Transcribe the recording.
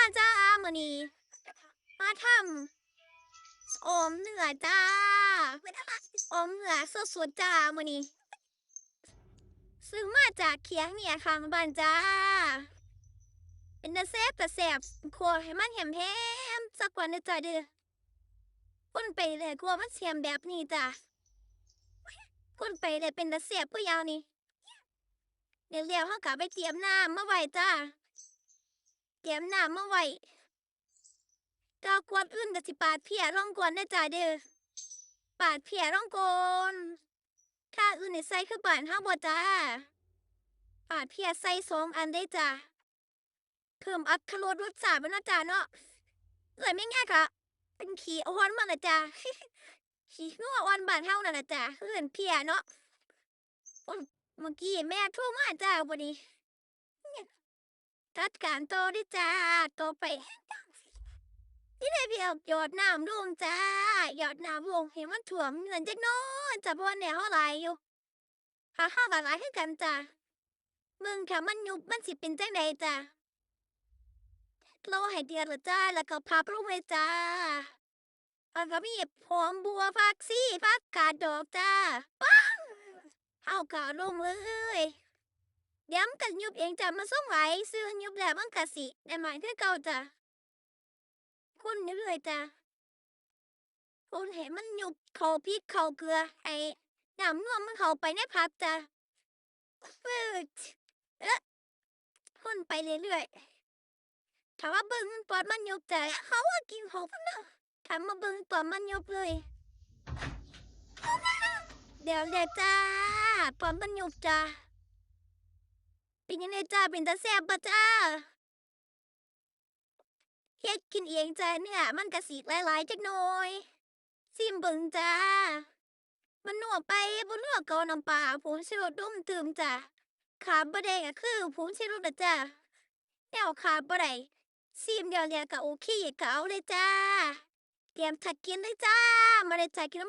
มาจ้ามือนี้มาทำอมเหนือจ้าอมเหนือสดๆจ้ามือนี้ซื้อมาจากเคียงเนี่ยข้างบ้านจ้า เป็นตาแซ่บตาแซบครัวให้มันแหมๆสักวันนะจ้าเด้อคนไปเลยกลัวมันเสียมแบบนี้จ้าคนไปเลยเป็นตาแซ่บผู้ยาวนี่เดี๋ยวเรียวเขากลับไปเตรียมน้ำมาไว้จ้า เตรียมน้ำมาไว้กากวนอื่นกับสิปาดเพียร่องกวนได้จ้าเด้อปาดเพียร่องกนข้าอื่นในใส่คือบ้านเฮาบ่จ้าปาดเพียใส่สองอันได้จ้าเพิ่มอัตรสรสชาติมันนะจ้าเนาะเอ้ยไม่ง่ายกะเป็นขี้อ่อนมาละจ้าขี้งัวอ่อนบ้านเฮานั่นล่ะจ้าเอื่นเพียเนาะเมื่อกี้แม่โทรมาจ้าวันนี้ จัดการโตด้วยจ้าโตไปนี่เลยเพียวหยอดน้ำลงจ้าหยอดน้ำลงเห็นมันถ่วมเงินจักหน้อยจ้าเพราะว่าแนวเท่าไหลายอยู่หาห้าบาทหลายคือกันจ้ามึงถ้ามันยุบมันสิเป็นจังใดจ้าเราให้เดือดละจ้าแล้วก็พับลงเลยจ้าแล้วก็มีหอมบัวผักซี่ผักกาดดอกจ้าปังเอากาลงเลย เดี๋ยวมันก็ยุบเองจ้ะมันส่งไหลซื้อยุบแล้วมันก็สิได้หมายคือเก่าจ้ะคุณเรื่อยจ้ะคุณเห็นมันยุบเขาพริกเขาเกลือ ไอ้น้ำนวมมันเข้าไปในผักจ้ะฟืดเอ๊ะคนไปเรื่อยๆถ้าว่าเบิ่งตอนมันยุบจ้ะเขาว่ากินของมันนะถ้ามาเบิ่งตอนมันยุบเลยเดี๋ยวเดี๋ยวจ้าตอนมันยุบจ้ะ เป็นยังไงจ้าเป็นตาแซ่บปะจ้าเฮ็ดกินเองจ้าเนี่ยมันกระสีหลายๆจักหน่อยซิมเบิ่งจ้า มันนัวไปบ่นัวก็เอาน้ำปลาผงชูรสดุ้มตืมจ้าขาบ่ได้ก็คือผงชูรสนะจ้าแนวขาบ่ไดซิมเดียวเนี่ยก็โอเคก็เอาเลยจ้าเตรียมถักกินเลยจ้ามาเลยจ้ากิน